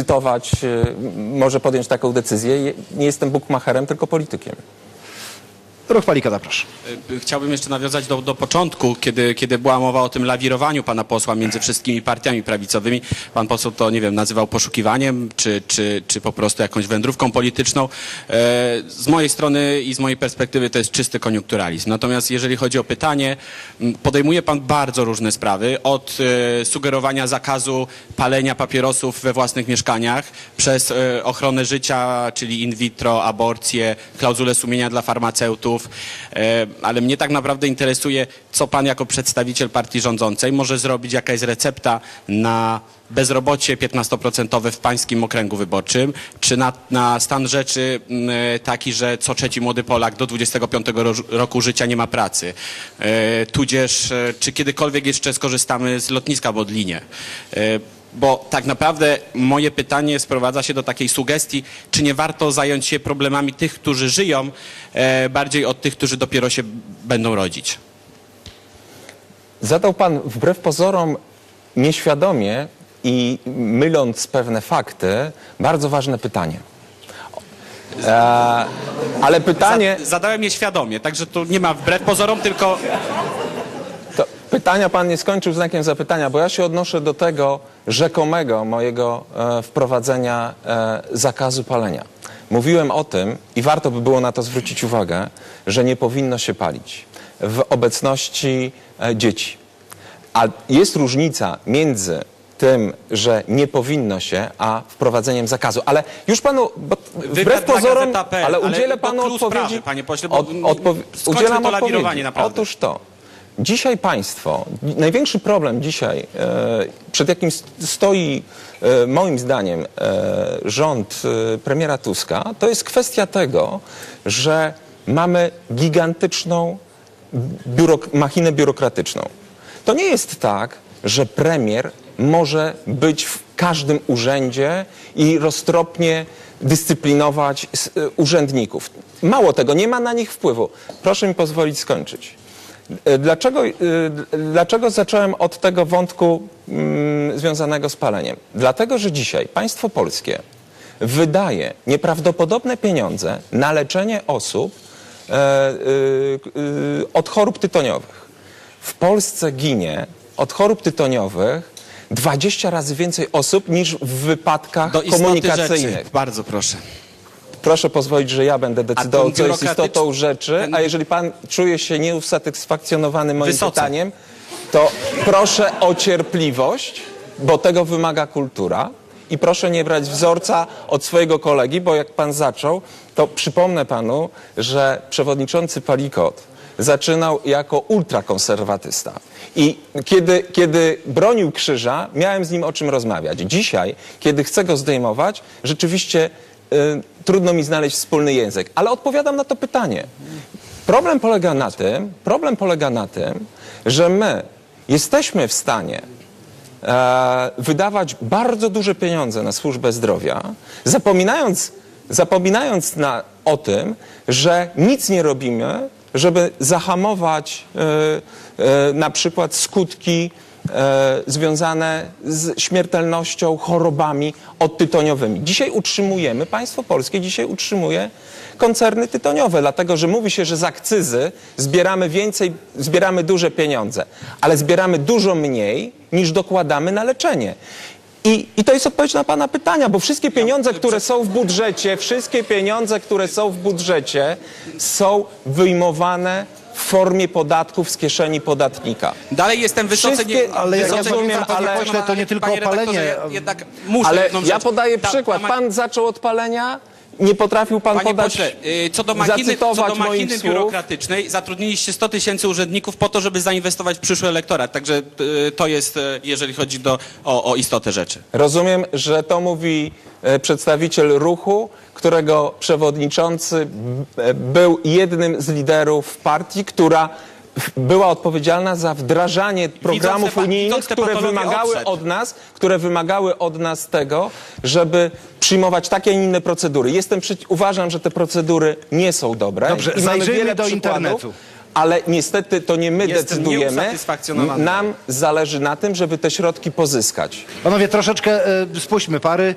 cytować, y, może podjąć taką decyzję. Nie jestem bukmacherem, tylko politykiem. Ruch Palika, zapraszam. Y, Chciałbym jeszcze nawiązać do, do początku, kiedy, kiedy była mowa o tym lawirowaniu pana posła między wszystkimi partiami prawicowymi. Pan poseł to, nie wiem, nazywał poszukiwaniem, czy, czy, czy po prostu jakąś wędrówką polityczną. E, Z mojej strony i z mojej perspektywy to jest czysty koniunkturalizm. Natomiast jeżeli chodzi o pytanie, podejmuje pan bardzo różne sprawy, od e, sugerowania zakazu palenia papierosów we własnych mieszkaniach, przez e, ochronę życia, czyli in vitro, aborcję, klauzulę sumienia dla farmaceutów, E, ale mnie tak naprawdę interesuje, co pan jako przedstawiciel partii rządzącej może zrobić, jaka jest recepta na bezrobocie 15% w pańskim okręgu wyborczym, czy na, na stan rzeczy m, taki, że co trzeci młody Polak do 25 ro- roku życia nie ma pracy, e, tudzież e, czy kiedykolwiek jeszcze skorzystamy z lotniska w Odlinie. Bo tak naprawdę moje pytanie sprowadza się do takiej sugestii, czy nie warto zająć się problemami tych, którzy żyją, e, bardziej od tych, którzy dopiero się będą rodzić. Zadał pan wbrew pozorom nieświadomie i myląc pewne fakty, bardzo ważne pytanie. E, ale pytanie, Za, zadałem je świadomie, także tu nie ma wbrew pozorom, tylko pytania pan nie skończył znakiem zapytania, bo ja się odnoszę do tego rzekomego mojego e, wprowadzenia e, zakazu palenia. Mówiłem o tym i warto by było na to zwrócić uwagę, że nie powinno się palić w obecności e, dzieci. A jest różnica między tym, że nie powinno się, a wprowadzeniem zakazu. Ale już panu, bo wbrew pozorom, ale ale udzielę to panu odpowiedzi. sprawy, panie pośle, bo Od, udzielam to lawirowanie odpowiedzi. naprawdę. Otóż to. Dzisiaj państwo, największy problem dzisiaj, e, przed jakim stoi e, moim zdaniem e, rząd premiera Tuska, to jest kwestia tego, że mamy gigantyczną biurok- machinę biurokratyczną. To nie jest tak, że premier może być w każdym urzędzie i roztropnie dyscyplinować urzędników. Mało tego, nie ma na nich wpływu. Proszę mi pozwolić skończyć. Y, Dlaczego, y, dlaczego zacząłem od tego wątku mm, związanego z paleniem? Dlatego, że dzisiaj państwo polskie wydaje nieprawdopodobne pieniądze na leczenie osób e, od chorób tytoniowych. W Polsce ginie od chorób tytoniowych 20 razy więcej osób niż w wypadkach do komunikacyjnych. rzeczy. Bardzo proszę. Proszę pozwolić, że ja będę decydował, co jest istotą rzeczy, a jeżeli pan czuje się nieusatysfakcjonowany moim Wysoce. pytaniem, to proszę o cierpliwość, bo tego wymaga kultura. I proszę nie brać wzorca od swojego kolegi, bo jak pan zaczął, to przypomnę panu, że przewodniczący Palikot zaczynał jako ultrakonserwatysta. I kiedy, kiedy bronił krzyża, miałem z nim o czym rozmawiać. Dzisiaj, kiedy chcę go zdejmować, rzeczywiście y, trudno mi znaleźć wspólny język. Ale odpowiadam na to pytanie. Problem polega na tym, problem polega na tym, że my jesteśmy w stanie e, wydawać bardzo duże pieniądze na służbę zdrowia, zapominając, zapominając na, o tym, że nic nie robimy, żeby zahamować e, e, na przykład skutki e, związane z śmiertelnością, chorobami odtytoniowymi. Dzisiaj utrzymujemy, państwo polskie dzisiaj utrzymuje koncerny tytoniowe, dlatego że mówi się, że z akcyzy zbieramy więcej, zbieramy duże pieniądze, ale zbieramy dużo mniej niż dokładamy na leczenie. I, I to jest odpowiedź na Pana pytania, bo wszystkie pieniądze, które są w budżecie, wszystkie pieniądze, które są w budżecie, są wyjmowane w formie podatków z kieszeni podatnika. Dalej jestem wysoce... Wszystkie- nie, ale ja wysoce rozumiem, ale- pośle, to nie tylko panie redaktorze, palenie. ja Jednak muszę Ale jedną ja rzecz. podaję Ta- przykład. Pan zaczął od palenia, nie potrafił Pan Panie podać, pośle, y, co do machiny, co do słów. biurokratycznej, zatrudniliście 100 tysięcy urzędników po to, żeby zainwestować w przyszły elektorat. Także y, to jest, y, jeżeli chodzi do, o, o istotę rzeczy. Rozumiem, że to mówi e, przedstawiciel ruchu, którego przewodniczący e, był jednym z liderów partii, która była odpowiedzialna za wdrażanie programów unijnych, które wymagały odszedł. od nas, które wymagały od nas tego, żeby przyjmować takie, a nie inne procedury. Jestem przeci- uważam, że te procedury nie są dobre. Dobrze, i mamy wiele do internetu. ale niestety to nie my Jestem decydujemy. Nam zależy na tym, żeby te środki pozyskać. Panowie, troszeczkę y, spuśćmy pary.